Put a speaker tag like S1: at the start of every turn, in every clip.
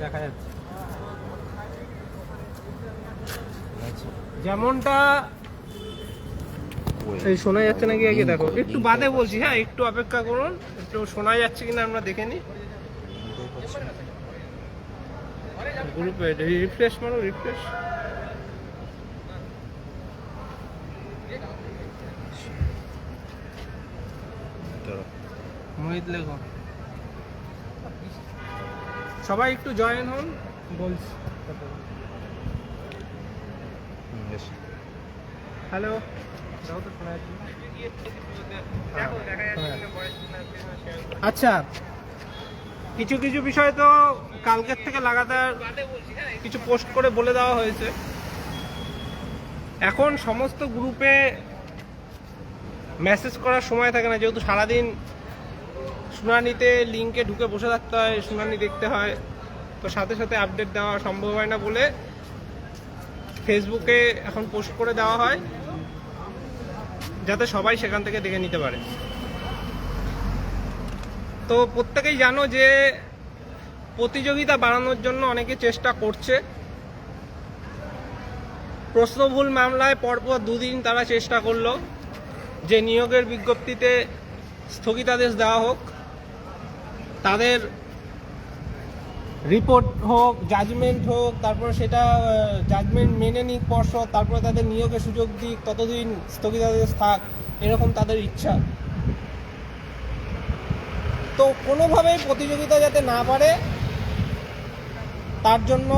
S1: দেখা যাচ্ছে। যেমনটা এই শোনা যাচ্ছে নাকি? আগে দেখো একটু বাদে বলছি হ্যাঁ একটু অপেক্ষা করুন একটু শোনা যাচ্ছে কিনা আমরা দেখে নিই। গ্রুপে রিফ্রেশ মারো রিফ্রেশ মোহিত লেখো সবাই একটু জয়েন হন বলছি। হ্যালো আচ্ছা কিছু কিছু বিষয় তো কালকের থেকে লাগাতার কিছু পোস্ট করে বলে দেওয়া হয়েছে। এখন সমস্ত গ্রুপে মেসেজ করার সময় থাকে না যেহেতু সারাদিন শুনানিতে লিঙ্কে ঢুকে বসে থাকতে হয়, শুনানি দেখতে হয়। তো সাথে সাথে আপডেট দেওয়া সম্ভব হয় না বলে ফেসবুকে এখন পোস্ট করে দেওয়া হয়, যাতে সবাই সেখান থেকে দেখে নিতে পারে। তো প্রত্যেকেই জানো যে প্রতিযোগিতা বাড়ানোর জন্য অনেকে চেষ্টা করছে। প্রশ্নভুল মামলায় পরপর দুদিন তারা চেষ্টা করল। যে নিয়োগের বিজ্ঞপ্তিতে স্থগিতাদেশ দেওয়া হোক, তাদের রিপোর্ট হোক জাজমেন্ট হোক, তারপর সেটা জাজমেন্ট মেনে নিক পর্ষদ, তারপরে তাদের নিয়োগের সুযোগ দিক, ততদিন স্থগিতাদেশ থাক, এরকম তাদের ইচ্ছা। তো কোনোভাবেই প্রতিযোগিতা যাতে না পারে তার জন্য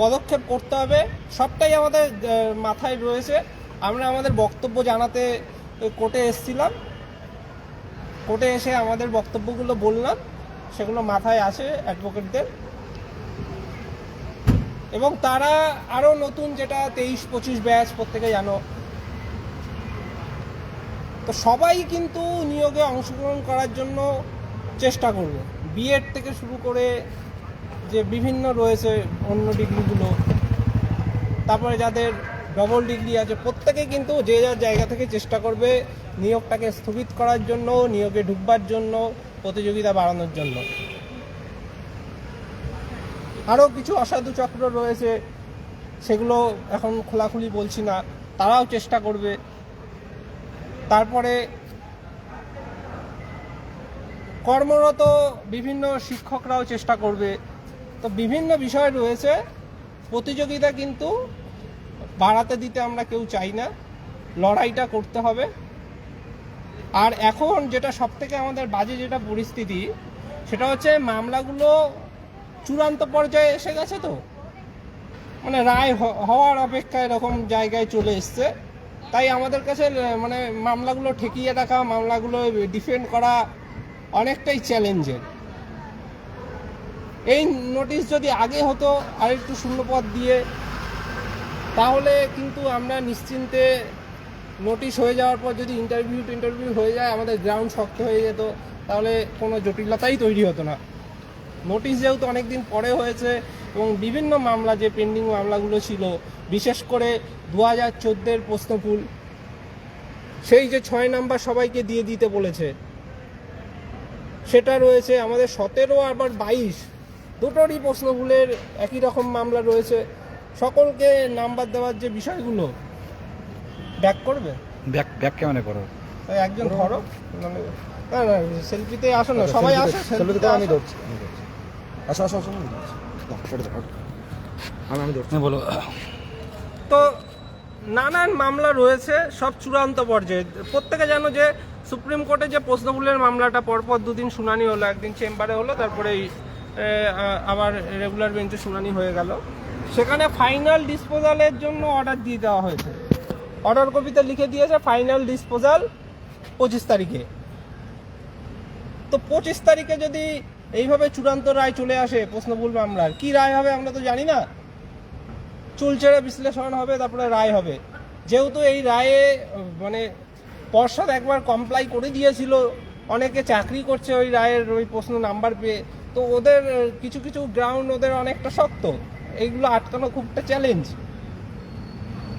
S1: পদক্ষেপ করতে হবে। সবটাই আমাদের মাথায় রয়েছে। আমরা আমাদের বক্তব্য জানাতে কোর্টে এসেছিলাম। কোর্টে এসে আমাদের বক্তব্যগুলো বললাম, সেগুলো মাথায় আসে অ্যাডভোকেটদের এবং তারা আরও নতুন যেটা তেইশ পঁচিশ ব্যাচ প্রত্যেকে জানো। তো সবাই কিন্তু নিয়োগে অংশগ্রহণ করার জন্য চেষ্টা করবে। বিএড থেকে শুরু করে যে বিভিন্ন রয়েছে অন্য ডিগ্রিগুলো, তারপরে যাদের ডবল ডিগ্রি আছে, প্রত্যেকে কিন্তু যে যার জায়গা থেকে চেষ্টা করবে নিয়োগটাকে স্থগিত করার জন্য, নিয়োগে ঢুকবার জন্য, প্রতিযোগিতা বাড়ানোর জন্য। আরও কিছু অসাধু চক্র রয়েছে, সেগুলো এখন খোলাখুলি বলছি না, তারাও চেষ্টা করবে। তারপরে কর্মরত বিভিন্ন শিক্ষকরাও চেষ্টা করবে। তো বিভিন্ন বিষয় রয়েছে, প্রতিযোগিতা কিন্তু বাড়াতে দিতে আমরা কেউ চাই না, লড়াইটা করতে হবে। আর এখন যেটা সব থেকে আমাদের বাজে যেটা পরিস্থিতি, সেটা হচ্ছে মামলাগুলো চূড়ান্ত পর্যায়ে এসে গেছে তো? মানে রায় হওয়ার অপেক্ষা এরকম জায়গায় চলে এসছে। তাই আমাদের কাছে মানে মামলাগুলো ঠেকিয়ে রাখা, মামলাগুলো ডিফেন্ড করা অনেকটাই চ্যালেঞ্জের। এই নোটিশ যদি আগে হতো আর একটু শূন্যপদ দিয়ে, তাহলে কিন্তু আমরা নিশ্চিন্তে নোটিশ হয়ে যাওয়ার পর যদি ইন্টারভিউ ইন্টারভিউ হয়ে যায়, আমাদের গ্রাউন্ড শক্ত হয়ে যেত, তাহলে কোনো জটিলতাই তৈরি হতো না। নোটিশ যেহেতু অনেক দিন পরে হয়েছে এবং বিভিন্ন মামলা, যে পেন্ডিং মামলাগুলো ছিল, বিশেষ করে দু হাজার চোদ্দের প্রশ্নফুল সেই যে ছয় নাম্বার সবাইকে দিয়ে দিতে বলেছে, সেটা রয়েছে আমাদের সতেরো আবার বাইশ, দুটোরই প্রশ্নগুলের একই রকম মামলা রয়েছে। সকলকে নাম্বার দেওয়ার যে বিষয়গুলো ব্যাক করবে?
S2: ব্যাক ব্যাক ক্যামেরা করো।
S1: তাই একজন ধরো মানে না না সেলফিতে আসো না সবাই আসো সেলফিতে
S3: আমি
S1: আসো।
S3: ধরছি আসো আসো আসো আমি। আমি আমি ধরছি।
S2: বলো।
S1: তো নানান মামলা রয়েছে সব চূড়ান্ত পর্যায়ে। প্রত্যেকে জানো যে সুপ্রিম কোর্টে যে প্রশ্নগুলের মামলাটা পরপর দুদিন শুনানি হলো একদিন চেম্বারে হলো তারপরে আবার রেগুলার বেঞ্চে শুনানি হয়ে গেল। সেখানে ফাইনাল ডিসপোজালের জন্য অর্ডার দিয়ে দেওয়া হয়েছে। অর্ডার কপিতে লিখে দিয়েছে ফাইনাল ডিসপোজাল পঁচিশ তারিখে। তো পঁচিশ তারিখে যদি এইভাবে চূড়ান্ত রায় চলে আসে প্রশ্নবুল মামলার, কি রায় হবে আমরা তো জানি না। চুলচেরা বিশ্লেষণ হবে, তারপরে রায় হবে। যেহেতু এই রায়ে মানে পর্ষদ একবার কমপ্লাই করে দিয়েছিল, অনেকে চাকরি করছে ওই রায়ের ওই প্রশ্ন নাম্বার পেয়ে, তো ওদের কিছু কিছু গ্রাউন্ড ওদের অনেকটা শক্ত। এইগুলো আটকানো খুব একটা চ্যালেঞ্জ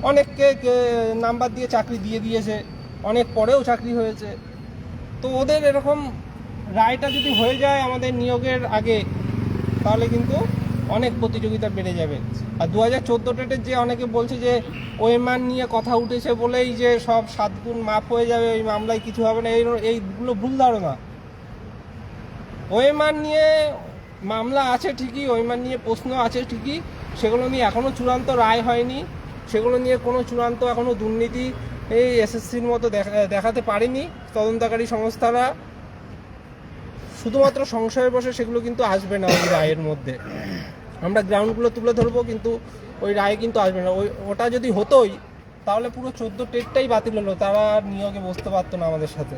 S1: অনেককে নাম্বার দিয়ে চাকরি দিয়ে দিয়েছে, অনেক পরেও চাকরি হয়েছে। তো ওদের এরকম রায়টা যদি হয়ে যায় আমাদের নিয়োগের আগে, তাহলে কিন্তু অনেক প্রতিযোগিতা বেড়ে যাবে। আর দু হাজার চোদ্দ টেটের যে অনেকে বলছে যে ওয়েমান নিয়ে কথা উঠেছে বলেই যে সব সাত গুণ মাপ হয়ে যাবে ওই মামলায় কিছু হবে না, এই এইগুলো ভুল ধারণা। ওয়েমান নিয়ে মামলা আছে ঠিকই ওয়েমান নিয়ে প্রশ্ন আছে ঠিকই, সেগুলো নিয়ে এখনও চূড়ান্ত রায় হয়নি। সেগুলো নিয়ে কোনো চূড়ান্ত এখনও দুর্নীতি এই এসএসসির মতো দেখা- দেখাতে পারেনি। তদন্তকারী সংস্থারা শুধুমাত্র সংশয়ে বসে সেগুলো কিন্তু আসবে না ওই রায়ের মধ্যে। আমরা গ্রাউন্ডগুলো তুলে ধরবো, কিন্তু ওই রায় কিন্তু আসবে না। ওই, ওটা যদি হতোই, তাহলে পুরো চোদ্দ টেটটাই বাতিল হলো। তারা নিয়োগে বসতে পারতো না আমাদের সাথে।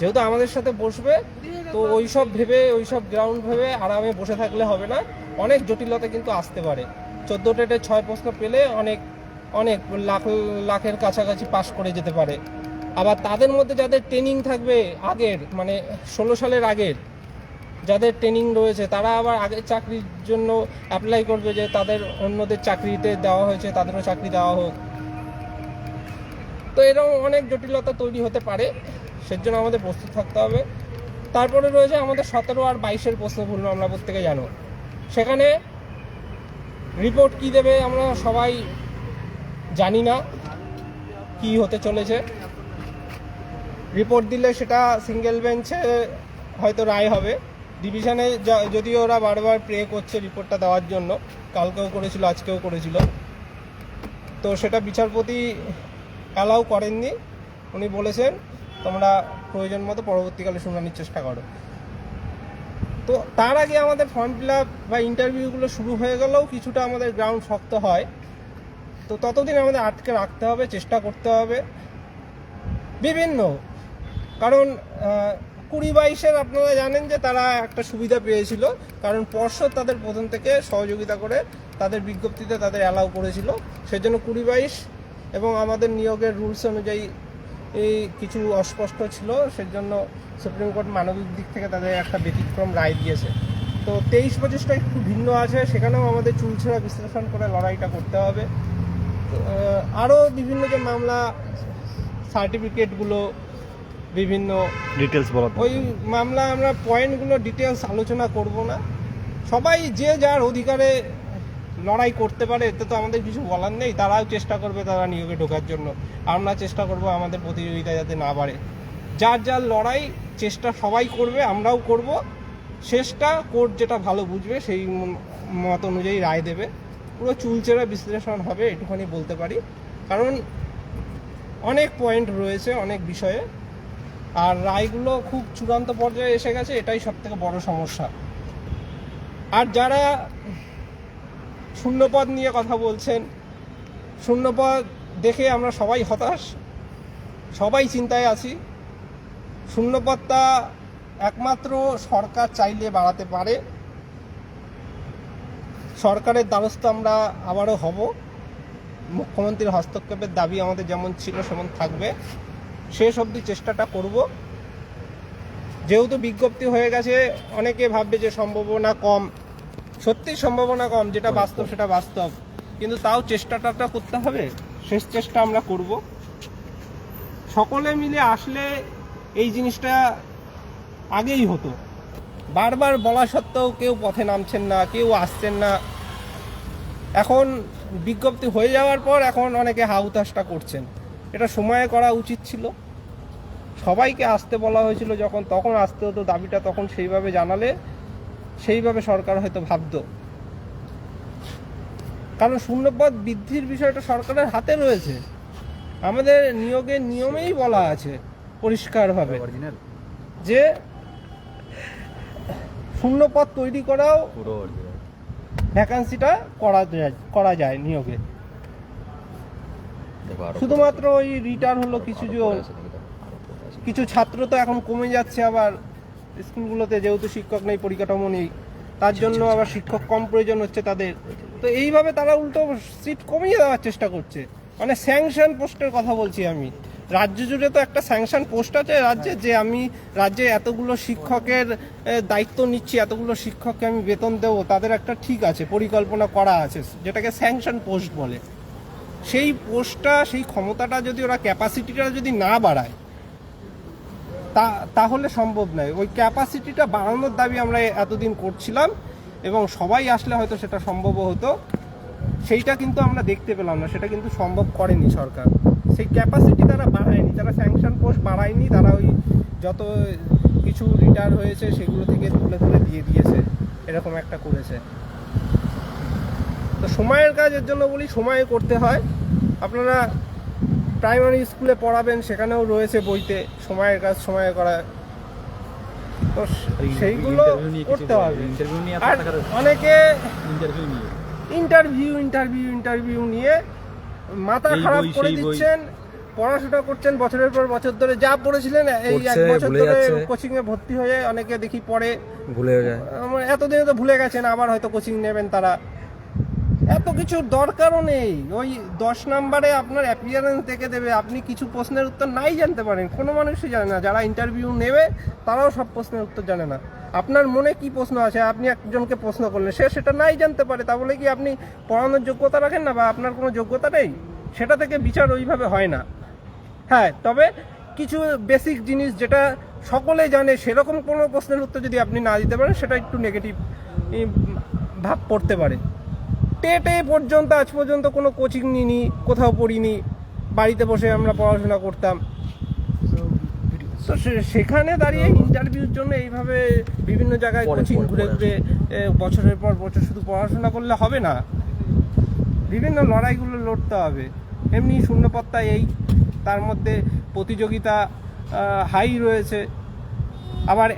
S1: যেহেতু আমাদের সাথে বসবে, তো ওই সব ভেবে ওই সব গ্রাউন্ড ভেবে আরামে বসে থাকলে হবে না। অনেক জটিলতা কিন্তু আসতে পারে। চোদ্দ টেটে ছয় প্রশ্ন পেলে অনেক অনেক লাখ, লাখের কাছাকাছি পাস করে যেতে পারে। আবার তাদের মধ্যে যাদের ট্রেনিং থাকবে আগের মানে ষোলো সালের আগের, যাদের ট্রেনিং রয়েছে, তারা আবার আগের চাকরির জন্য অ্যাপ্লাই করবে যে তাদের অন্যদের চাকরিতে দেওয়া হয়েছে, তাদেরও চাকরি দেওয়া হোক। তো এরকম অনেক জটিলতা তৈরি হতে পারে, সেজন্য আমাদের প্রস্তুত থাকতে হবে। তারপরে রয়েছে আমাদের সতেরো আর বাইশের প্রশ্ন ভুল আমরা প্রত্যেকে জানো। সেখানে রিপোর্ট কি দেবে? আমরা সবাই জানি না কি হতে চলেছে। রিপোর্ট দিলে সেটা সিঙ্গেল বেঞ্চে হয়তো রায় হবে। ডিভিশনে যা- যদিও ওরা বারবার প্রে করছে রিপোর্টটা দেওয়ার জন্য, কালকেও করেছিল, আজকেও করেছিল। তো সেটা বিচারপতি অ্যালাউ করেননি। উনি বলেছেন, তোমরা প্রয়োজন মতো পরবর্তীকালে শুনানির চেষ্টা করো। তো তার আগে আমাদের ফর্ম ফিল আপ বা ইন্টারভিউগুলো শুরু হয়ে গেলেও কিছুটা আমাদের গ্রাউন্ড শক্ত হয়। তো ততদিন আমাদের আটকে রাখতে হবে, চেষ্টা করতে হবে। বিভিন্ন। কারণ কুড়ি বাইশের আপনারা জানেন যে তারা একটা সুবিধা পেয়েছিল। কারণ পর্ষদ তাদের প্রথম থেকে সহযোগিতা করে তাদের বিজ্ঞপ্তিতে তাদের অ্যালাউ করেছিল। সেজন্য কুড়ি বাইশ এবং আমাদের নিয়োগের রুলস অনুযায়ী এই কিছু অস্পষ্ট ছিল। সেজন্য সুপ্রিম কোর্ট মানবিক দিক থেকে তাদের একটা ব্যতিক্রম রায় দিয়েছে। তো তেইশ পঁচিশটা একটু ভিন্ন আছে। সেখানেও আমাদের চুলছেড়া বিশ্লেষণ করে লড়াইটা করতে হবে। আরও বিভিন্ন যে মামলা সার্টিফিকেটগুলো বিভিন্ন
S3: ডিটেলস বলা
S1: ওই মামলা আমরা পয়েন্টগুলো ডিটেলস আলোচনা করব না। সবাই যে যার অধিকারে লড়াই করতে পারে এতে তো আমাদের কিছু বলার নেই। তারাও চেষ্টা করবে তারা নিয়োগে ঢোকার জন্য। আমরা চেষ্টা করব আমাদের প্রতিযোগিতা যাতে না বাড়ে। যার যার লড়াই চেষ্টা সবাই করবে আমরাও করব। শেষটা কোর্ট যেটা ভালো বুঝবে সেই মত অনুযায়ী রায় দেবে। পুরো চুলচেরা বিশ্লেষণ হবে এটুখানি বলতে পারি। কারণ অনেক পয়েন্ট রয়েছে, অনেক বিষয়ে। আর রায়গুলো খুব চূড়ান্ত পর্যায়ে এসে গেছে, এটাই সব থেকে বড় সমস্যা। আর যারা শূন্যপদ নিয়ে কথা বলছেন, শূন্যপদ দেখে আমরা সবাই হতাশ, সবাই চিন্তায় আছি। শূন্যপদটা একমাত্র সরকার চাইলে বাড়াতে পারে। সরকারের দ্বারস্থ আমরা আবারও হব। মুখ্যমন্ত্রীর হস্তক্ষেপের দাবি আমাদের যেমন ছিল সেমন থাকবে। শেষ অবধি চেষ্টাটা করব। যেহেতু বিজ্ঞপ্তি হয়ে গেছে, অনেকে ভাববে যে সম্ভাবনা কম। সত্যি সম্ভাবনা কম, যেটা বাস্তব সেটা বাস্তব। কিন্তু তাও চেষ্টাটা করতে হবে। শেষ চেষ্টা আমরা করব। সকলে মিলে আসলে এই জিনিসটা আগেই হতো। বারবার বলা সত্ত্বেও কেউ পথে নামছেন না, কেউ আসছেন না। এখন বিজ্ঞপ্তি হয়ে যাওয়ার পর এখন অনেকে হাউতাসটা করছেন। এটা সময়ে করা উচিত ছিল। সবাইকে আসতে বলা হয়েছিল যখন তখন আসতে হতো দাবিটা তখন সেইভাবে জানালে সেইভাবে সরকার হয়তো ভাবতো। কারণ শূন্যপদ বৃদ্ধির বিষয়টা সরকারের হাতে রয়েছে। আমাদের নিয়োগের নিয়মেই বলা আছে পরিষ্কারভাবে। যে শূন্যপদ তৈরি করাও ভ্যাকান্সিটা করা যায় করা যায় নিয়োগে। শুধুমাত্র ওই রিটার্ন হলো কিছু। কিছু ছাত্র তো এখন কমে যাচ্ছে আবার স্কুলগুলোতে যেহেতু শিক্ষক নেই পরিকাঠামো নেই তার জন্য আবার শিক্ষক কম প্রয়োজন হচ্ছে তাদের। তো এইভাবে তারা উল্টো সিট কমিয়ে দেওয়ার চেষ্টা করছে। মানে স্যাংশন পোস্টের কথা বলছি আমি। রাজ্য জুড়ে তো একটা স্যাংশন পোস্ট আছে রাজ্যে, যে আমি রাজ্যে এতগুলো শিক্ষকের দায়িত্ব নিচ্ছি, এতগুলো শিক্ষককে আমি বেতন দেবো, তাদের একটা ঠিক আছে, পরিকল্পনা করা আছে, যেটাকে স্যাংশন পোস্ট বলে। সেই পোস্টটা, সেই ক্ষমতাটা যদি ওরা ক্যাপাসিটিটা যদি না বাড়ায়, তা, তাহলে সম্ভব নয়। ওই ক্যাপাসিটিটা বাড়ানোর দাবি আমরা এতদিন করছিলাম, এবং সবাই আসলে হয়তো সেটা সম্ভব হতো। সেইটা কিন্তু আমরা দেখতে পেলাম না সেটা কিন্তু সম্ভব করেনি সরকার। সেই ক্যাপাসিটি তারা বাড়ায়নি তারা স্যাংশন পোস্ট বাড়ায়নি তারা ওই যত কিছু রিটায়ার হয়েছে সেগুলো থেকে তুলে তুলে দিয়ে দিয়েছে এরকম একটা করেছে। তো সময়ের কাজের জন্য বলি সময়ে করতে হয়। আপনারা প্রাইমারি স্কুলে পড়াবেন সেখানেও রয়েছে বইতে সময়ের কাজ সময়ে করা। তো সেইগুলো করতে হবে। আর অনেকে
S2: ইন্টারভিউ নিয়ে।
S1: ইন্টারভিউ ইন্টারভিউ ইন্টারভিউ নিয়ে মাথা খারাপ করে দিচ্ছেন পড়াশোনা করছেন বছরের পর বছর ধরে যা পড়েছিলেন এই এক বছর ধরে। কোচিং এ ভর্তি হয়ে অনেকে দেখি পড়ে।
S3: ভুলে যায়।
S1: এতদিনে তো ভুলে গেছেন আবার হয়তো কোচিং নেবেন তারা। এত কিছু দরকারও নেই। ওই দশ নাম্বারে আপনার অ্যাপিয়ারেন্স দেখে দেবে। আপনি কিছু প্রশ্নের উত্তর নাই জানতে পারেন। কোনো মানুষই জানে না। যারা ইন্টারভিউ নেবে, তারাও সব প্রশ্নের উত্তর জানে না। আপনার মনে কি প্রশ্ন আছে? আপনি একজনকে প্রশ্ন করলেন, সে সেটা নাই জানতে পারে। তা বলে কি আপনি পড়ানোর যোগ্যতা রাখেন না বা আপনার কোনো যোগ্যতা নেই? সেটা থেকে বিচার ওইভাবে হয় না। হ্যাঁ তবে কিছু বেসিক জিনিস যেটা সকলে জানে, সেরকম কোনো প্রশ্নের উত্তর যদি আপনি না দিতে পারেন, সেটা একটু নেগেটিভ ভাব পড়তে পারে। টেটে পর্যন্ত আজ পর্যন্ত কোনো কোচিং নিইনি কোথাও পড়িনি বাড়িতে বসে আমরা পড়াশোনা করতাম। তো সেখানে দাঁড়িয়ে ইন্টারভিউর জন্য এইভাবে বিভিন্ন জায়গায় কোচিং ঘুরে ঘুরে বছরের পর বছর শুধু পড়াশোনা করলে হবে না। বিভিন্ন লড়াইগুলো লড়তে হবে। এমনি শূন্যপত্তা এই তার মধ্যে প্রতিযোগিতা হাই রয়েছে। আবার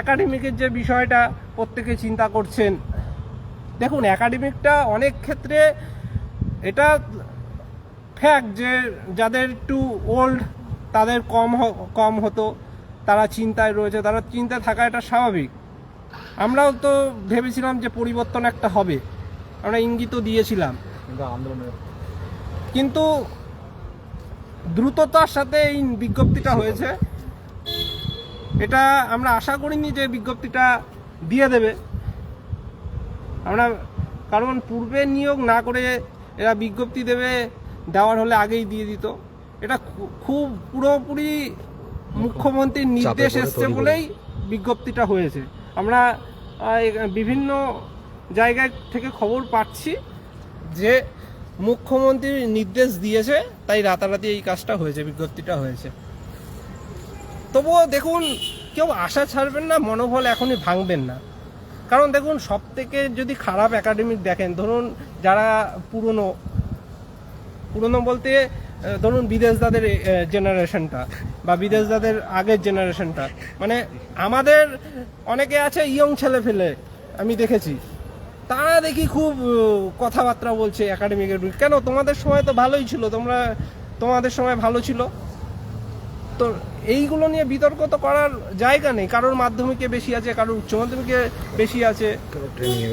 S1: একাডেমিকের যে বিষয়টা প্রত্যেকে চিন্তা করছেন। দেখুন একাডেমিকটা অনেক ক্ষেত্রে এটা ফ্যাক্ট যে যাদের একটু ওল্ড তাদের কম কম হতো তারা চিন্তায় রয়েছে তারা চিন্তায় থাকা এটা স্বাভাবিক। আমরাও তো ভেবেছিলাম যে পরিবর্তন একটা হবে। আমরা ইঙ্গিতও দিয়েছিলাম।
S2: কিন্তু
S1: দ্রুততার সাথে এই বিজ্ঞপ্তিটা হয়েছে। এটা আমরা আশা করিনি যে বিজ্ঞপ্তিটা দিয়ে দেবে। আমরা কারণ পূর্বে নিয়োগ না করে এরা বিজ্ঞপ্তি দেবে দেওয়ার হলে আগেই দিয়ে দিত। এটা খুব পুরোপুরি মুখ্যমন্ত্রীর নির্দেশ এসছে বলেই বিজ্ঞপ্তিটা হয়েছে। আমরা বিভিন্ন জায়গায় থেকে খবর পাচ্ছি যে মুখ্যমন্ত্রীর নির্দেশ দিয়েছে তাই রাতারাতি এই কাজটা হয়েছে বিজ্ঞপ্তিটা হয়েছে। তবুও দেখুন কেউ আশা ছাড়বেন না মনোবল এখনই ভাঙবেন না। কারণ দেখুন সব থেকে যদি খারাপ একাডেমিক দেখেন, ধরুন যারা পুরনো পুরনো বলতে ধরুন বিদেশদাদের জেনারেশনটা বা বিদেশদাদের আগের জেনারেশনটা মানে আমাদের অনেকে আছে ইয়ং ছেলে ফেলে আমি দেখেছি। তারা দেখি খুব কথাবার্তা বলছে একাডেমিকের কেন? তোমাদের সময় তো ভালোই ছিল, তোমরা, তোমাদের সময় ভালো ছিল। তো এইগুলো নিয়ে বিতর্ক তো করার জায়গা নেই। কারোর মাধ্যমিকে বেশি আছে কারোর উচ্চ মাধ্যমিকে বেশি আছে।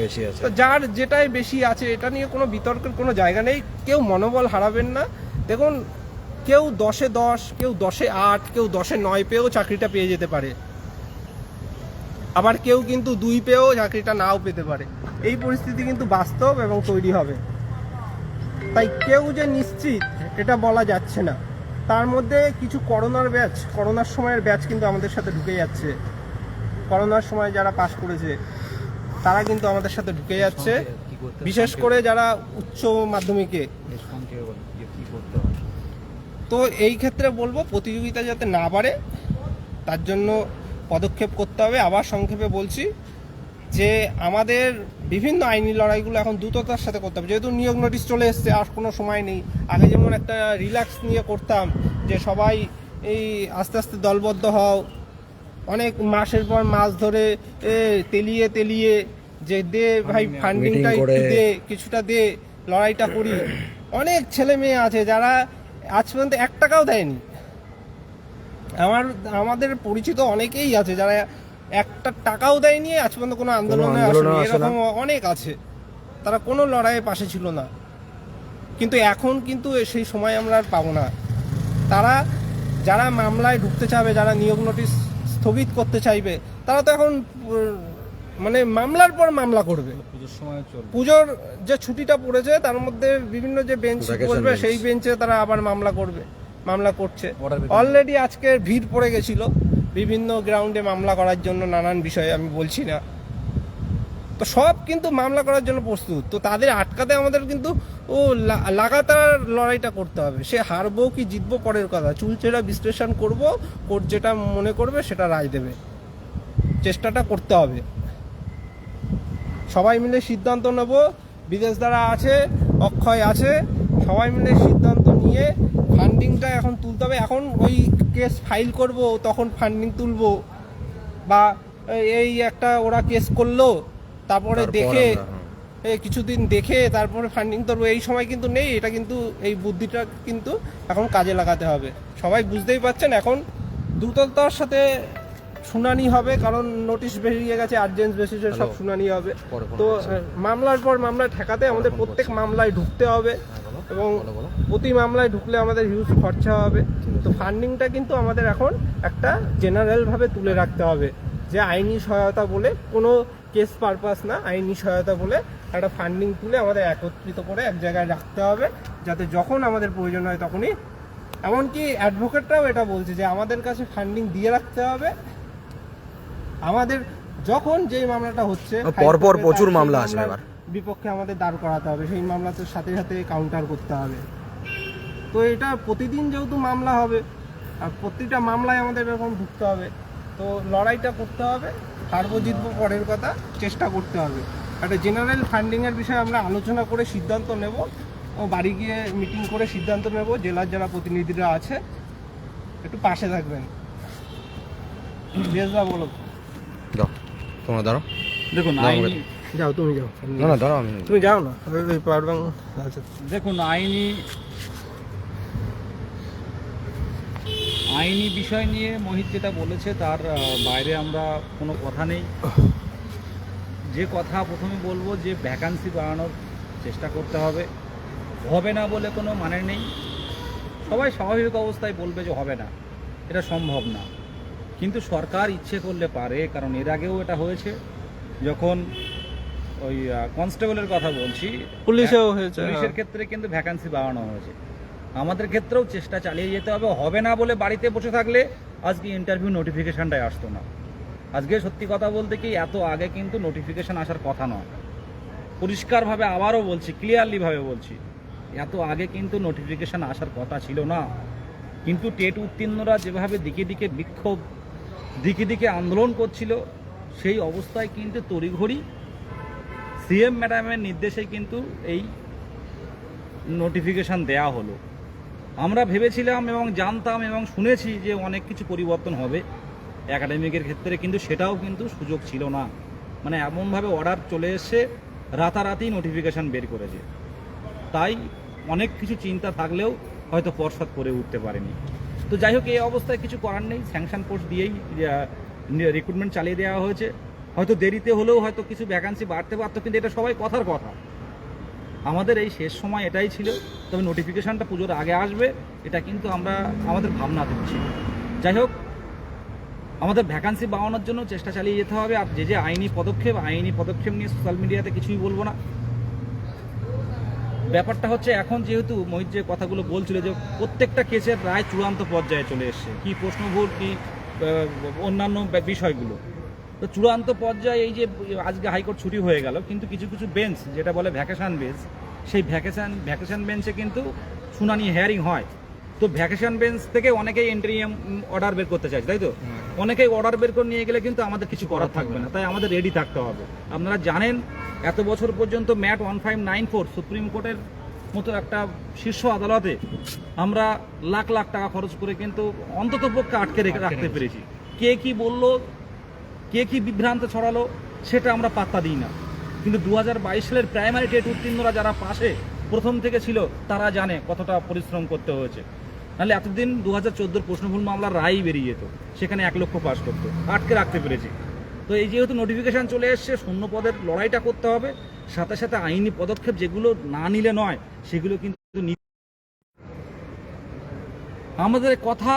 S3: বেশি আছে।
S1: তো যার যেটাই বেশি আছে এটা নিয়ে কোনো বিতর্কের কোনো জায়গা নেই। কেউ মনোবল হারাবেন না। দেখুন কেউ দশে দশ কেউ দশে আট কেউ দশে নয় পেয়েও চাকরিটা পেয়ে যেতে পারে। আবার কেউ কিন্তু দুই পেয়েও চাকরিটা নাও পেতে পারে। এই পরিস্থিতি কিন্তু বাস্তব এবং তৈরি হবে। তাই কেউ যে নিশ্চিত এটা বলা যাচ্ছে না। তার মধ্যে কিছু করোনার ব্যাচ করোনার সময়ের ব্যাচ কিন্তু আমাদের সাথে ঢুকে যাচ্ছে। করোনার সময় যারা পাশ করেছে তারা কিন্তু আমাদের সাথে ঢুকে যাচ্ছে। বিশেষ করে যারা উচ্চ মাধ্যমিকে। তো এই ক্ষেত্রে বলব প্রতিযোগিতা যাতে না বাড়ে তার জন্য পদক্ষেপ করতে হবে। আবার সংক্ষেপে বলছি যে আমাদের বিভিন্ন আইনি লড়াইগুলো এখন দ্রুততার সাথে করতে হবে। যেহেতু নিয়োগ নোটিশ চলে এসছে আর কোনো সময় নেই। আগে যেমন একটা রিল্যাক্স নিয়ে করতাম যে সবাই এই আস্তে আস্তে দলবদ্ধ হও। অনেক মাসের পর মাস ধরে তেলিয়ে তেলিয়ে যে দে ভাই ফান্ডিংটা একটু দে কিছুটা দে লড়াইটা করি। অনেক ছেলে মেয়ে আছে যারা আজ পর্যন্ত এক টাকাও দেয়নি। আমার আমাদের পরিচিত অনেকেই আছে যারা একটা টাকাও দেয়নি আজ পর্যন্ত কোনো আন্দোলনে আসেনি এরকম অনেক আছে। তারা কোনো লড়াইয়ে পাশে ছিল না। কিন্তু এখন কিন্তু এ- সেই সময় আমরা আর পাবো না। তারা যারা মামলায় ঢুকতে চাইবে যারা নিয়োগ নোটিশ স্থগিত করতে চাইবে তারা তো এখন মানে মামলার পর মামলা করবে।
S2: পুজোর সময় চলবে।
S1: পুজোর যে ছুটিটা পড়েছে তার মধ্যে বিভিন্ন যে বেঞ্চ
S3: bench।
S1: সেই বেঞ্চে তারা আবার মামলা করবে মামলা করছে। অলরেডি আজকে ভিড় পড়ে গেছিল। বিভিন্ন গ্রাউন্ডে মামলা করার জন্য নানান বিষয়ে আমি বলছি না। তো সব কিন্তু মামলা করার জন্য প্রস্তুত। তো তাদের আটকাতে আমাদের কিন্তু, ও লাগাতার লড়াইটা করতে হবে। সে হারবো কি জিতবো পরের কথা। চুলচেরা বিশ্লেষণ করব, কোর্ট যেটা মনে করবে সেটা রায় দেবে। চেষ্টাটা করতে হবে। সবাই মিলে সিদ্ধান্ত নেব। বিদেশ দ্বারা আছে, অক্ষয় আছে। সবাই মিলে সিদ্ধান্ত নিয়ে ফান্ডিংটা এখন তুলতে হবে। এখন ওই কেস ফাইল করব তখন ফান্ডিং তুলব। বা এই একটা ওরা কেস করল তারপরে দেখে
S3: আমরা,
S1: কিছুদিন দেখে তারপরে ফান্ডিং করব এই সময় কিন্তু নেই এটা কিন্তু এই বুদ্ধিটা কিন্তু এখন কাজে লাগাতে হবে। সবাই বুঝতেই পারছেন এখন দ্রুততার সাথে শুনানি হবে কারণ নোটিশ বেরিয়ে গেছে আর্জেন্স বেসিসে সব শুনানি হবে। তো মামলার পর মামলা ঠেকাতে আমাদের প্রত্যেক মামলায় ঢুকতে হবে। এবং। প্রতি মামলায় ঢুকলে আমাদের হিউজ খরচা হবে। তো ফান্ডিংটা কিন্তু আমাদের এখন একটা জেনারেল ভাবে তুলে রাখতে হবে। যে আইনি সহায়তা বলে কোনো কেস পারপাস না আইনি সহায়তা বলে একটা ফান্ডিং তুলে আমাদের একত্রিত করে এক জায়গায় রাখতে হবে। যাতে যখন আমাদের প্রয়োজন হয় তখনই। এমনকি অ্যাডভোকেটরাও এটা বলছে যে আমাদের কাছে ফান্ডিং দিয়ে রাখতে হবে। আমাদের যখন যেই মামলাটা হচ্ছে
S3: পরপর প্রচুর মামলা আসবে এবার।
S1: বিপক্ষে আমাদের দাঁড় করাতে হবে সেই মামলাতে সাথে সাথে কাউন্টার করতে হবে। তো এটা প্রতিদিন যেহেতু মামলা হবে আর প্রতিটা মামলায় আমাদের এরকম ঢুকতে হবে তো লড়াইটা করতে হবে হারবো জিতবো পরের কথা চেষ্টা করতে হবে। একটা জেনারেল ফান্ডিংয়ের বিষয়ে আমরা আলোচনা করে সিদ্ধান্ত নেব ও বাড়ি গিয়ে মিটিং করে সিদ্ধান্ত নেব জেলার যারা প্রতিনিধিরা আছে একটু পাশে থাকবেন। বেশ বলো।
S3: দাও তোমরা দাঁড়াও।
S2: দেখুন আইনি
S1: যাও তুমি যাও।
S3: না না দাঁড়াও আমি
S1: তুমি যাও না ওই পাওয়ার ব্যাংক আছে
S2: দেখুন আইনি আইনি বিষয় নিয়ে মোহিত যেটা বলেছে তার বাইরে আমরা কোনো কথা নেই। যে কথা প্রথমে বলব যে ভ্যাকান্সি বাড়ানোর চেষ্টা করতে হবে। হবে না বলে কোনো মানে নেই। সবাই স্বাভাবিক অবস্থায় বলবে যে হবে না। এটা সম্ভব না। কিন্তু সরকার ইচ্ছে করলে পারে কারণ এর আগেও এটা হয়েছে। যখন ওই কনস্টেবলের কথা বলছি।
S1: পুলিশেও হয়েছে,
S2: পুলিশের
S1: হ্যাঁ।
S2: ক্ষেত্রে কিন্তু ভ্যাকান্সি বাড়ানো হয়েছে। আমাদের ক্ষেত্রেও চেষ্টা চালিয়ে যেতে হবে। হবে না বলে বাড়িতে বসে থাকলে আজকে ইন্টারভিউ নোটিফিকেশনটাই আসতো না। আজকে সত্যি কথা বলতে কি এত আগে কিন্তু নোটিফিকেশন আসার কথা নয়। পরিষ্কারভাবে আবারও বলছি ক্লিয়ারলিভাবে বলছি এত আগে কিন্তু নোটিফিকেশন আসার কথা ছিল না। কিন্তু টেট উত্তীর্ণরা যেভাবে দিকে দিকে বিক্ষোভ দিকে দিকে আন্দোলন করছিল সেই অবস্থায় কিন্তু তড়িঘড়ি সিএম ম্যাডামের নির্দেশে কিন্তু এই নোটিফিকেশন দেয়া হলো। আমরা ভেবেছিলাম এবং জানতাম এবং শুনেছি যে অনেক কিছু পরিবর্তন হবে। অ্যাকাডেমিকের ক্ষেত্রে কিন্তু সেটাও কিন্তু সুযোগ ছিল না। মানে এমনভাবে অর্ডার চলে এসে রাতারাতি নোটিফিকেশান বের করেছে। তাই অনেক কিছু চিন্তা থাকলেও হয়তো পর্ষদ করে উঠতে পারেনি। তো যাই হোক, এই অবস্থায় কিছু করার নেই। স্যাংশন পোস্ট দিয়েই রিক্রুটমেন্ট চালিয়ে দেওয়া হয়েছে। হয়তো দেরিতে হলেও হয়তো কিছু ভ্যাকান্সি বাড়তে পারতো, কিন্তু এটা সবাই কথার কথা। আমাদের এই শেষ সময় এটাই ছিল, তবে নোটিফিকেশানটা পুজোর আগে আসবে, এটা কিন্তু আমরা আমাদের ভাবনা দিচ্ছি। যাই হোক, আমাদের ভ্যাকান্সি বাড়ানোর জন্য চেষ্টা চালিয়ে যেতে হবে, আর যে যে আইনি পদক্ষেপ আইনি পদক্ষেপ নিয়ে সোশ্যাল মিডিয়াতে কিছুই বলব না। ব্যাপারটা হচ্ছে এখন যেহেতু মহিত যে কথাগুলো বলছিল যে প্রত্যেকটা কেসের রায় চূড়ান্ত পর্যায়ে চলে এসছে, কি প্রশ্নভুল, কি অন্যান্য বিষয়গুলো। তো চূড়ান্ত পর্যায়ে এই যে আজকে হাইকোর্ট ছুটি হয়ে গেল কিন্তু কিছু কিছু বেঞ্চ যেটা বলে ভ্যাকেশন বেঞ্চ সেই ভ্যাকেশন ভ্যাকেশন বেঞ্চে কিন্তু শুনানি হেয়ারিং হয়। তো ভ্যাকেশন বেঞ্চ থেকে অনেকেই এন্ট্রিয়াম অর্ডার বের করতে চাইছে তাই তো? অনেকেই অর্ডার বের করে নিয়ে গেলে কিন্তু আমাদের কিছু করার থাকবে না তাই আমাদের রেডি থাকতে হবে। আপনারা জানেন এত বছর পর্যন্ত mat one five nine four supreme কোর্টের মতো একটা শীর্ষ আদালতে আমরা লাখ লাখ টাকা খরচ করে কিন্তু অন্তত পক্ষে আটকে রেখে রাখতে পেরেছি। কে কি বলল কে কি বিভ্রান্ত ছড়ালো সেটা আমরা পাত্তা দিই না। কিন্তু দু হাজার বাইশ সালের প্রাইমারি টেট উত্তীর্ণরা যারা পাশে, প্রথম থেকে ছিল, তারা জানে কতটা পরিশ্রম করতে হয়েছে। নাহলে এতদিন দু হাজার চোদ্দোর প্রশ্নভুল মামলার রায়ই বেরিয়ে যেত, সেখানে এক লক্ষ পাস করতো, আটকে রাখতে পেরেছি। তো এই যেহেতু নোটিফিকেশান চলে এসছে, শূন্য পদের লড়াইটা করতে হবে, সাথে সাথে আইনি পদক্ষেপ যেগুলো না নিলে নয়, সেগুলো কিন্তু আমাদের কথা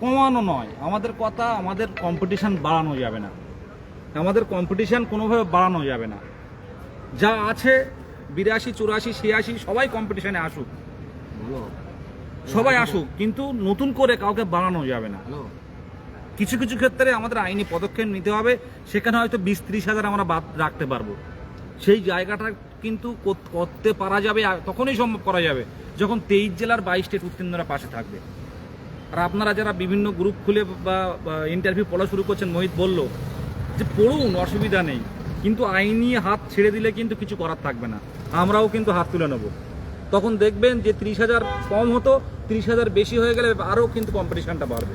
S2: কমানো নয়, আমাদের কথা, আমাদের কম্পিটিশান বাড়ানো যাবে না। আমাদের কম্পিটিশান কোনোভাবে বাড়ানো যাবে না। যা আছে বিরাশি চুরাশি ছিয়াশি সবাই কম্পিটিশানে আসুক। সবাই আসুক কিন্তু নতুন করে কাউকে বাড়ানো যাবে না। কিছু কিছু ক্ষেত্রে আমাদের আইনি পদক্ষেপ নিতে হবে সেখানে হয়তো বিশ ত্রিশ হাজার আমরা বাদ রাখতে পারব। সেই জায়গাটা কিন্তু করতে পারা যাবে তখনই সম্ভব করা যাবে যখন তেইশ জেলার বাইশ স্টেট উত্তীর্ণরা পাশে থাকবে। আর আপনারা যারা বিভিন্ন গ্রুপ খুলে বা ইন্টারভিউ পড়া শুরু করছেন মোহিত বলল যে পড়ুন অসুবিধা নেই। কিন্তু আইনি হাত ছেড়ে দিলে কিন্তু কিছু করার থাকবে না। আমরাও কিন্তু হাত তুলে নেব। তখন দেখবেন যে ত্রিশ হাজার কম হতো ত্রিশ হাজার বেশি হয়ে গেলে আরও কিন্তু কম্পিটিশানটা বাড়বে।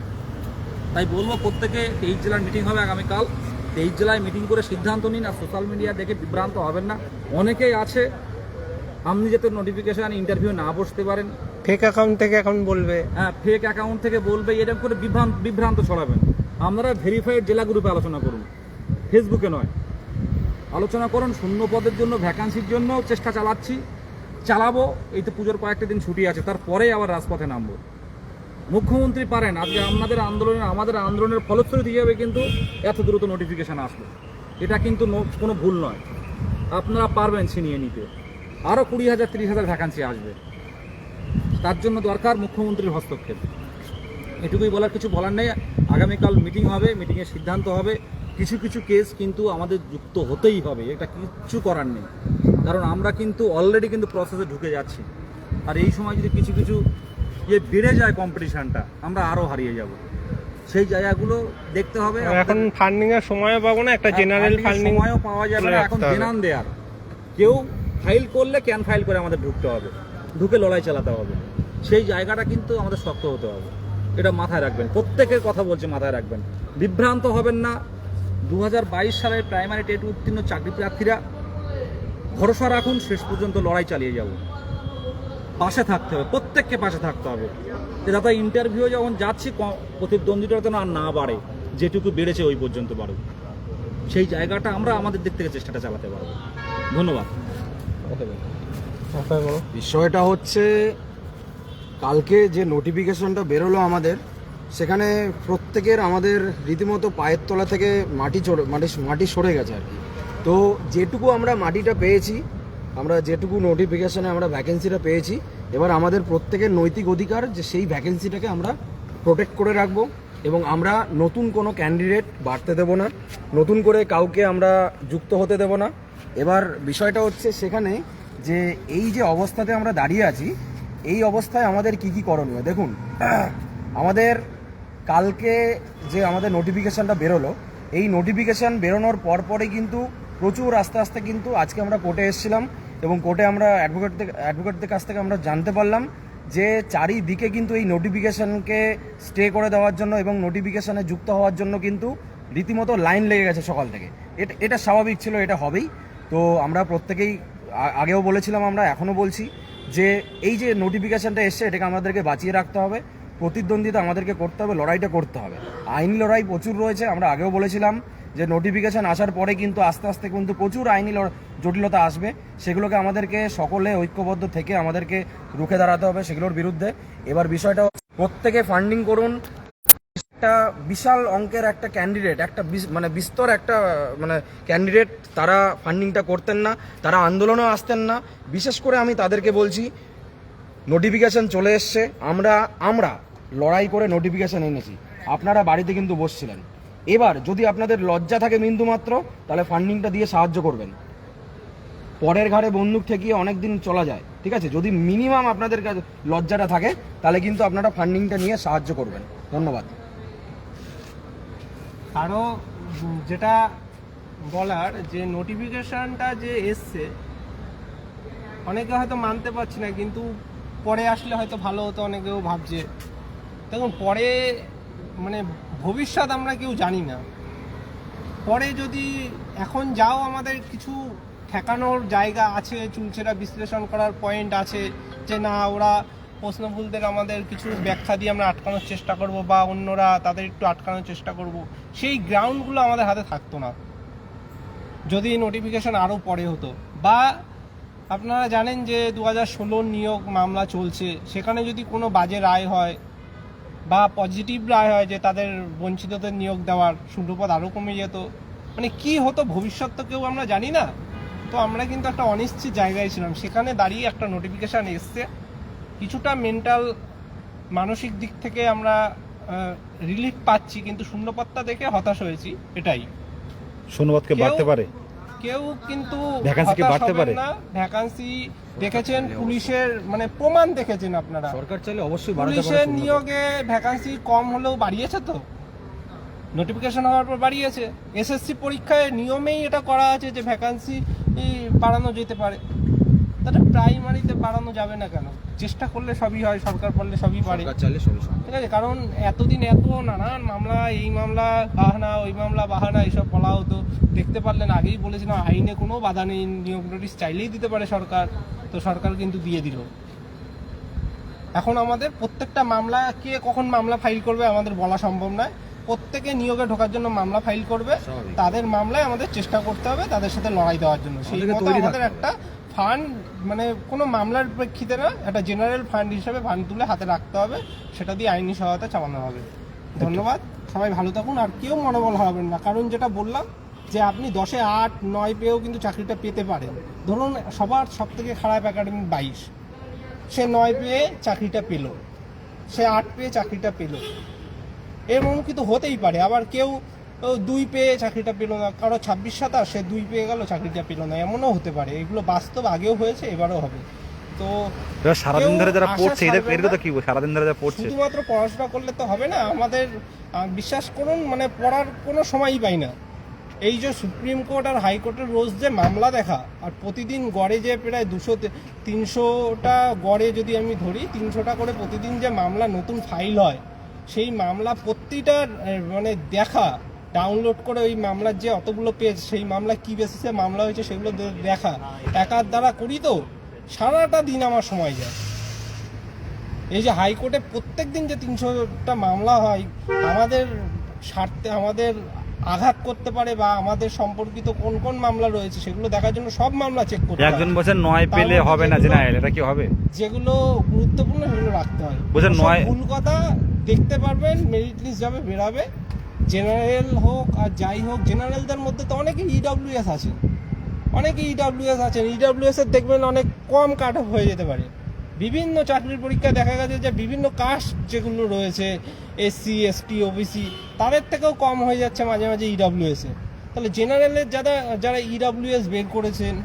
S2: তাই বলব প্রত্যেকে তেইশ জেলার মিটিং হবে আগামীকাল। তেইশ জেলায় মিটিং করে সিদ্ধান্ত নিন আর সোশ্যাল মিডিয়া দেখে বিভ্রান্ত হবেন না। অনেকেই আছে আপনি যাতে নোটিফিকেশান ইন্টারভিউ না বসতে পারেন।
S1: ফেক অ্যাকাউন্ট থেকে এখন বলবে।
S2: হ্যাঁ ফেক অ্যাকাউন্ট থেকে বলবে এরকম করে বিভ্রান্ত বিভ্রান্ত ছড়াবেন। আপনারা ভেরিফাইড জেলা গ্রুপে আলোচনা করুন। ফেসবুকে নয়। আলোচনা করুন, শূন্য পদের জন্য ভ্যাকান্সির জন্য চেষ্টা চালাচ্ছি। চালাবো, এই তো পুজোর কয়েকটা দিন ছুটি আছে তারপরে আবার রাজপথে নামবো। মুখ্যমন্ত্রী পারেন, আজকে আপনাদের আন্দোলনের, আমাদের আন্দোলনের ফলশ্রুতি হিসাবে কিন্তু এত দ্রুত নোটিফিকেশান আসলো। এটা কিন্তু কোনো ভুল নয়। আপনারা পারবেন ছিনিয়ে নিতে। আরও কুড়ি হাজার তিরিশ হাজার ভ্যাকান্সি আসবে। তার জন্য দরকার মুখ্যমন্ত্রীর হস্তক্ষেপ। এটুকুই বলার কিছু বলার নেই। আগামীকাল মিটিং হবে মিটিংয়ের সিদ্ধান্ত হবে। কিছু কিছু কেস কিন্তু আমাদের যুক্ত হতেই হবে এটা কিচ্ছু করার নেই। কারণ আমরা কিন্তু অলরেডি কিন্তু প্রসেসে ঢুকে যাচ্ছি। আর এই সময় যদি কিছু কিছু ইয়ে বেড়ে যায় কম্পিটিশানটা আমরা আরও হারিয়ে যাব। সেই জায়গাগুলো দেখতে হবে।
S1: এখন ফান্ডিং এর সময়ও পাবো না একটা জেনারেল
S2: আর
S1: ফান্ডিং
S2: সময়ও পাওয়া যাবে না এখন জেনান দেয়ার কেউ ফাইল করলে ক্যান ফাইল করে আমাদের ঢুকতে হবে। ঢুকে লড়াই চালাতে হবে। সেই জায়গাটা কিন্তু আমাদের শক্ত হতে হবে। এটা মাথায় রাখবেন। প্রত্যেকের কথা বলছে মাথায় রাখবেন। বিভ্রান্ত হবেন না। দু হাজার বাইশ সালের প্রাইমারি টেট উত্তীর্ণ চাকরি প্রার্থীরা ভরসা রাখুন শেষ পর্যন্ত লড়াই চালিয়ে যাব। পাশে থাকতে হবে প্রত্যেককে পাশে থাকতে হবে। যাতে ইন্টারভিউ যখন যাচ্ছি ক- প্রতিদ্বন্দ্বিতা যেন আর না বাড়ে যেটুকু বেড়েছে ওই পর্যন্ত বাড়ুক। সেই জায়গাটা আমরা আমাদের দিক থেকে চেষ্টাটা চালাতে পারব। ধন্যবাদ।
S3: বিষয়টা হচ্ছে কালকে যে নোটিফিকেশনটা বেরোলো আমাদের সেখানে প্রত্যেকের আমাদের রীতিমতো পায়ের তলা থেকে মাটি চড়ে, মাটি মাটি সরে গেছে আর কি। তো যেটুকু আমরা মাটিটা পেয়েছি, আমরা যেটুকু নোটিফিকেশনে আমরা ভ্যাকেন্সিটা পেয়েছি, এবার আমাদের প্রত্যেকের নৈতিক অধিকার যে সেই ভ্যাকেন্সিটাকে আমরা প্রোটেক্ট করে রাখব এবং আমরা নতুন কোনো ক্যান্ডিডেট বাড়তে দেবো না, নতুন করে কাউকে আমরা যুক্ত হতে দেবো না। এবার বিষয়টা হচ্ছে সেখানে যে এই যে অবস্থাতে আমরা দাঁড়িয়ে আছি, এই অবস্থায় আমাদের কি কি করণীয়? দেখুন, আমাদের কালকে যে আমাদের নোটিফিকেশনটা বেরোলো, এই নোটিফিকেশন বেরোনোর পরপরই কিন্তু প্রচুর আস্তে আস্তে কিন্তু আজকে আমরা কোর্টে এসেছিলাম এবং কোর্টে আমরা অ্যাডভোকেট অ্যাডভোকেটদের কাছ থেকে আমরা জানতে পারলাম যে চারিদিকে কিন্তু এই নোটিফিকেশনকে স্টে করে দেওয়ার জন্য এবং নোটিফিকেশানে যুক্ত হওয়ার জন্য কিন্তু রীতিমতো লাইন লেগে গেছে সকাল থেকে। এটা এটা স্বাভাবিক ছিল, এটা হবেই। তো আমরা প্রত্যেকেই আগেও বলেছিলাম আমরা, এখনও বলছি যে এই যে নোটিফিকেশনটা এসছে, এটাকে আমাদেরকে বাঁচিয়ে রাখতে হবে। প্রতিদ্বন্দ্বিতা আমাদেরকে করতে হবে, লড়াইটা করতে হবে। আইনি লড়াই প্রচুর রয়েছে, আমরা আগেও বলেছিলাম যে নোটিফিকেশন আসার পরে কিন্তু আস্তে আস্তে কিন্তু প্রচুর আইনি জটিলতা আসবে। সেগুলোকে আমাদেরকে সকলে ঐক্যবদ্ধ থেকে আমাদেরকে রুখে দাঁড়াতে হবে সেগুলোর বিরুদ্ধে। এবার বিষয়টা প্রত্যেকে ফান্ডিং করুন। একটা বিশাল অঙ্কের একটা ক্যান্ডিডেট একটা মানে বিস্তর একটা মানে ক্যান্ডিডেট তারা ফান্ডিংটা করতেন না, তারা আন্দোলনেও আসতেন না। বিশেষ করে আমি তাদেরকে বলছি নোটিফিকেশন চলে এসছে। আমরা আমরা লড়াই করে নোটিফিকেশান এনেছি। আপনারা বাড়িতে কিন্তু বসছিলেন। এবার যদি আপনাদের লজ্জা থাকে বিন্দুমাত্র তাহলে ফান্ডিংটা দিয়ে সাহায্য করবেন। পরের ঘাড়ে বন্দুক ঠেকিয়ে অনেক দিন চলা যায়, ঠিক আছে? যদি মিনিমাম আপনাদের কাছে লজ্জাটা থাকে, তাহলে কিন্তু আপনারা ফান্ডিংটা নিয়ে সাহায্য করবেন। ধন্যবাদ।
S1: আরও যেটা বলার, যে নোটিফিকেশনটা যে এসছে, অনেকে হয়তো মানতে পারছি না, কিন্তু পরে আসলে হয়তো ভালো হতো, অনেকেও ভাবছে। দেখুন, পরে মানে ভবিষ্যৎ আমরা কেউ জানি না। পরে যদি এখন যাও আমাদের কিছু ঠেকানোর জায়গা আছে চুলচেরা বিশ্লেষণ করার পয়েন্ট আছে, যে না, ওরা প্রশ্নভুলদের আমাদের কিছু ব্যাখ্যা দিয়ে আমরা আটকানোর চেষ্টা করব বা অন্যরা তাদের একটু আটকানোর চেষ্টা করব, সেই গ্রাউন্ডগুলো আমাদের হাতে থাকতো না। যদি নোটিফিকেশন আরও পরে হতো। বা আপনারা জানেন যে দু হাজার ষোলোর নিয়োগ মামলা চলছে, সেখানে যদি কোনো বাজে রায় হয় বা পজিটিভ রায় হয় যে তাদের বঞ্চিতদের নিয়োগ দেওয়ার শূন্যপদ আরও কমে যেত। মানে কি হতো ভবিষ্যৎ তো কেউ আমরা জানি না। তো আমরা কিন্তু একটা অনিশ্চিত জায়গায় ছিলাম। সেখানে দাঁড়িয়ে একটা নোটিফিকেশান এসছে। কিছুটা মেন্টাল মানসিক দিক থেকে আমরা রিলিফ পাচ্ছি কিন্তু শূন্যপদটা দেখে হতাশ হয়েছি এটাই।
S4: শূন্যবাদকে
S1: কেউ-
S4: বাড়তে পারে?
S1: কেউ কিন্তু
S2: ভ্যাকান্সি কি বাড়তে পারে?
S1: না। ভ্যাকান্সি দেখেছেন পুলিশের মানে প্রমাণ দেখেছেন আপনারা।
S2: সরকার চাইলে অবশ্যই
S1: পুলিশের নিয়োগে ভ্যাকান্সি কম হলেও বাড়িয়েছে তো? নোটিফিকেশন হওয়ার পর বাড়িয়েছে। এসএসসি পরীক্ষায় নিয়মেই এটা করা আছে যে ভ্যাকান্সি বাড়ানো যেতে পারে। তাহলে প্রাইমারিতে বাড়ানো যাবে না কেন? চেষ্টা করলে সবই হয় সরকার করলে সবই পারে। ঠিক আছে কারণ এতদিন এত নানান মামলা এই মামলা বাহানা ওই মামলা বাহানা এইসব বলা হতো। দেখতে পারলেন আগেই বলেছিলাম আইনে কোনো বাধা নেই নিয়োগ নোটিশ চাইলেই দিতে পারে সরকার। তো সরকার কিন্তু দিয়ে দিল। এখন আমাদের প্রত্যেকটা মামলা কে কখন মামলা ফাইল করবে আমাদের বলা সম্ভব নয়। প্রত্যেকে নিয়োগে ঢোকার জন্য মামলা ফাইল করবে। তাদের মামলায় আমাদের চেষ্টা করতে হবে তাদের সাথে লড়াই দেওয়ার জন্য। সেই মতো আমাদের একটা ফান্ড মানে কোনো মামলার প্রেক্ষিতে না একটা জেনারেল ফান্ড হিসেবে ফান্ড তুলে হাতে রাখতে হবে সেটা দিয়ে আইনি সহায়তা চালানো হবে। ধন্যবাদ। সবাই ভালো থাকুন আর কেউ মনোবল হারাবেন না কারণ যেটা বললাম যে আপনি দশে আট নয় পেয়েও কিন্তু চাকরিটা পেতে পারেন। ধরুন সবার সব থেকে খারাপ একাডেমি বাইশ। সে নয় পেয়ে চাকরিটা পেল। সে আট পেয়ে চাকরিটা পেল। এরকম কিন্তু হতেই পারে। আবার কেউ দুই পেয়ে চাকরিটা পেল না। কারও ছাব্বিশ সাতাশ সে দুই পেয়ে গেল চাকরিটা পেল না। এমনও হতে পারে। এগুলো বাস্তব আগেও হয়েছে এবারও হবে। তো
S4: সারাদিন ধরে যারা পড়ছে এদের তো কি সারাদিন ধরে যারা পড়ছে।
S1: শুধুমাত্র পড়াশোনা করলে তো হবে না আমাদের বিশ্বাস করুন মানে পড়ার কোনো সময়ই পাই না। এই যে সুপ্রিম কোর্ট আর হাইকোর্টের রোজ যে মামলা দেখা আর প্রতিদিন গড়ে যে প্রায় দুশো তিনশোটা গড়ে যদি আমি ধরি তিনশোটা করে প্রতিদিন যে মামলা নতুন ফাইল হয় সেই মামলা প্রতিটা মানে দেখা ডাউনলোড করে ওই মামলার যে অতগুলো পেজ সেই মামলা কি বেসিসে মামলা হয়েছে সেগুলো দেখা। একার দ্বারা করি তো সারাটা দিন আমার সময় যায়। এই যে হাইকোর্টে প্রত্যেক দিন যে তিনশোটা মামলা হয় আমাদের স্বার্থে আমাদের আঘাত করতে পারে বা আমাদের সম্পর্কিত কোন কোন মামলা রয়েছে সেগুলো দেখার জন্য সব মামলা চেক করতে।
S4: একজন বলছে নয় পেলে হবে না জেনারেল এটা কি হবে?
S1: যেগুলো গুরুত্বপূর্ণ সেগুলো রাখতে হয়। ওসব
S4: নয়-
S1: ভুল কথা দেখতে পারবেন মেরিট লিস্ট যাবে বেরাবে। জেনারেল হোক আর যাই হোক, জেনারেলদের মধ্যে তো অনেকে ইডব্লিউএস আছে। অনেকে ইডব্লিউএস আছেন। ইডব্লিউএস এর দেখবেন অনেক কম কাট অফ হয়ে যেতে পারে। বিভিন্ন চাকরির পরীক্ষা দেখা গেছে যে বিভিন্ন কাস্ট যেগুলো রয়েছে এসসি এসটি ওবিসি তাদের থেকেও কম হয়ে যাচ্ছে মাঝে মাঝে ইডব্লিউএস তাহলে জেনারেলের যারা যারা ইডব্লিউএস বের করেছেন,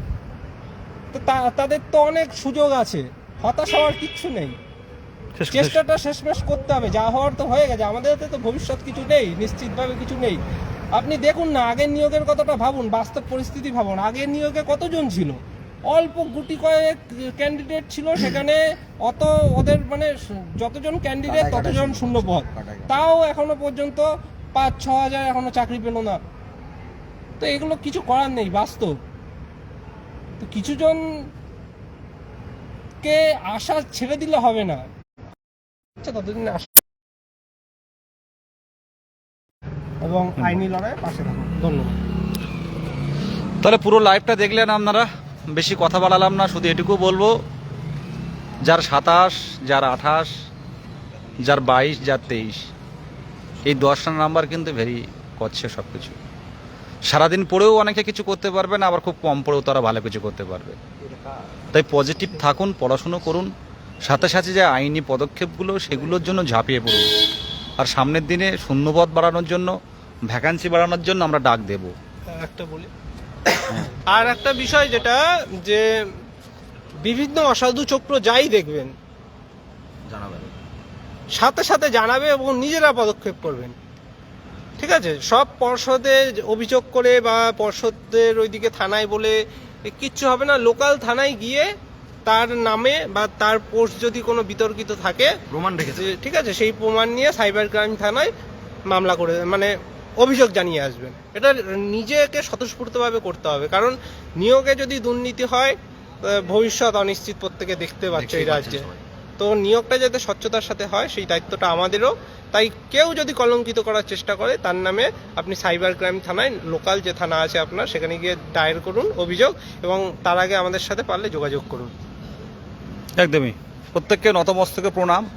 S1: তো, তাদের তো অনেক সুযোগ আছে। হতাশ হওয়ার কিচ্ছু নেই। চেষ্টাটা শেষমেশ করতে হবে। যা হওয়ার তো হয়ে গেছে। আমাদের তো ভবিষ্যৎ কিছু নেই নিশ্চিতভাবে কিছু নেই। আপনি দেখুন না আগের নিয়োগের কথাটা ভাবুন বাস্তব পরিস্থিতি ভাবুন। আগের নিয়োগে কতজন ছিল? অল্প গুটি কয়েক ক্যান্ডিডেট ছিল সেখানে অত ওদের মানে যতজন ক্যান্ডিডেট ততজন
S3: শূন্য।
S1: পদ। তাও এখনও পর্যন্ত পাঁচ ছ হাজার এখনও চাকরি পেল না। তো এগুলো কিছু করার নেই বাস্তব। তো কিছুজন কে আশা ছেড়ে দিলে হবে না। ততদিন এবং আইনি লড়াই পাশে থাকুন। ধন্যবাদ।
S4: তাহলে পুরো লাইভটা দেখলেন আপনারা। বেশি কথা বাড়ালাম না শুধু এটুকু বলব যার সাতাশ যার আঠাশ যার বাইশ যার তেইশ এই দশটা নাম্বার কিন্তু ভেরি করছে সব কিছু সারাদিন পড়েও অনেকে কিছু করতে পারবে না আবার খুব কম পড়েও তারা ভালো কিছু করতে পারবে। তাই পজিটিভ থাকুন পড়াশুনো করুন সাথে সাথে যে আইনি পদক্ষেপগুলো সেগুলোর জন্য ঝাঁপিয়ে পড়ুন। আর সামনের দিনে শূন্যপদ বাড়ানোর জন্য ভ্যাকান্সি বাড়ানোর জন্য আমরা ডাক দেবো।
S1: একটা বলি। আর একটা বিষয় যেটা যে বিভিন্ন অসাধু চক্র যাই দেখবেন
S3: জানাবেন।
S1: সাথে সাথে জানাবে এবং নিজেরা পদক্ষেপ করবেন। ঠিক আছে? সব পর্ষদে অভিযোগ করে বা পর্ষদের ওইদিকে থানায় বলে কিচ্ছু হবে না। লোকাল থানায় গিয়ে তার নামে বা তার পোস্ট যদি কোনো বিতর্কিত থাকে
S3: প্রমাণ রেখেছে।
S1: ঠিক আছে সেই প্রমাণ নিয়ে সাইবার ক্রাইম থানায় মামলা করে মানে অভিযোগ জানিয়ে আসবেন। এটা নিজেকে স্বতঃস্ফূর্তভাবে করতে হবে। কারণ নিয়োগে যদি দুর্নীতি হয় ভবিষ্যৎ অনিশ্চিত প্রত্যেকে দেখতে পাচ্ছে এই রাজ্যে। তো নিয়োগটা যাতে স্বচ্ছতার সাথে হয় সেই দায়িত্বটা আমাদেরও। তাই কেউ যদি কলঙ্কিত করার চেষ্টা করে তার নামে আপনি সাইবার ক্রাইম থানায় লোকাল যে থানা আছে আপনার সেখানে গিয়ে দায়ের করুন অভিযোগ এবং তার আগে আমাদের সাথে পারলে যোগাযোগ করুন।
S4: একদমই। প্রত্যেককে নতমস্তকে প্রণাম।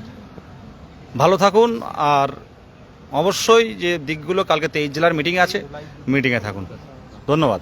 S4: ভালো থাকুন আর অবশ্যই যে দিকগুলো কালকে তেইশ জেলার মিটিং আছে মিটিংয়ে থাকুন। ধন্যবাদ।